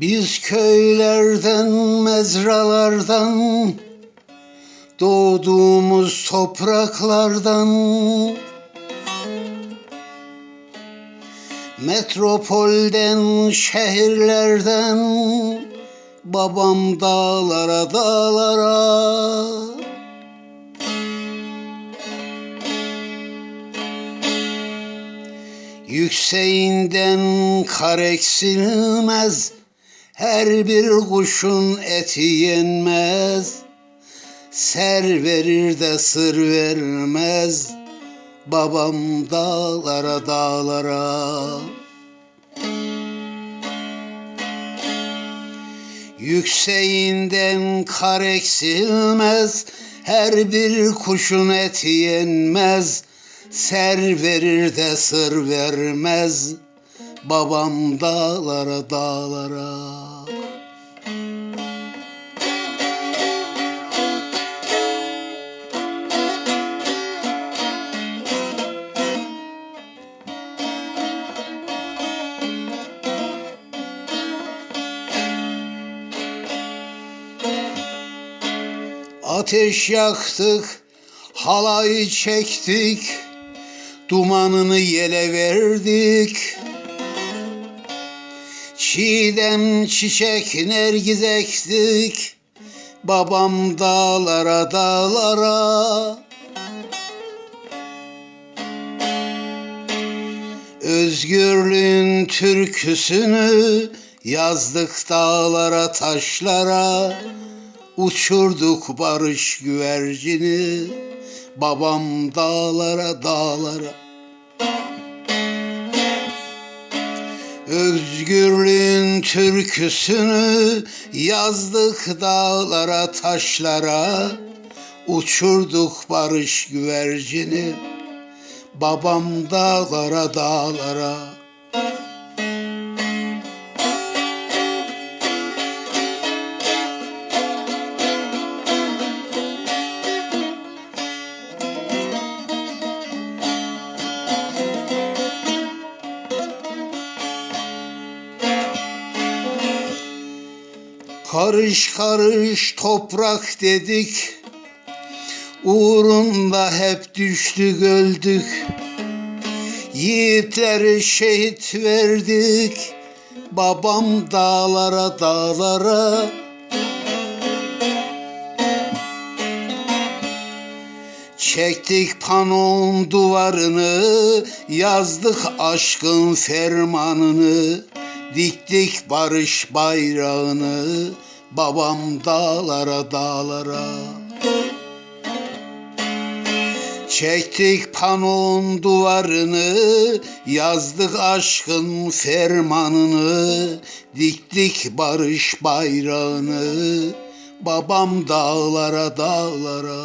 Biz köylerden, mezralardan, doğduğumuz topraklardan, metropolden, şehirlerden, babam dağlara dağlara. Yükseğinden kar eksilmez, her bir kuşun eti yenmez. Ser verir de sır vermez, babam dağlara dağlara. Yükseğinden kar eksilmez, her bir kuşun eti yenmez. Ser verir de sır vermez, babam dağlara dağlara. Ateş yaktık, halay çektik, dumanını yele verdik. Çiğdem çiçek nergiz ektik, babam dağlara dağlara. Özgürlüğün türküsünü yazdık dağlara taşlara. Uçurduk barış güvercini babam dağlara dağlara. Özgürlüğün türküsünü yazdık dağlara taşlara. Uçurduk barış güvercini babam dağlara dağlara. Karış karış toprak dedik, uğrunda hep düştük öldük. Yiğitleri şehit verdik, babam dağlara dağlara. Çektik panon duvarını, yazdık aşkın fermanını. Diktik barış bayrağını babam dağlara dağlara. Çektik panon duvarını, yazdık aşkın fermanını, diktik barış bayrağını, babam dağlara dağlara.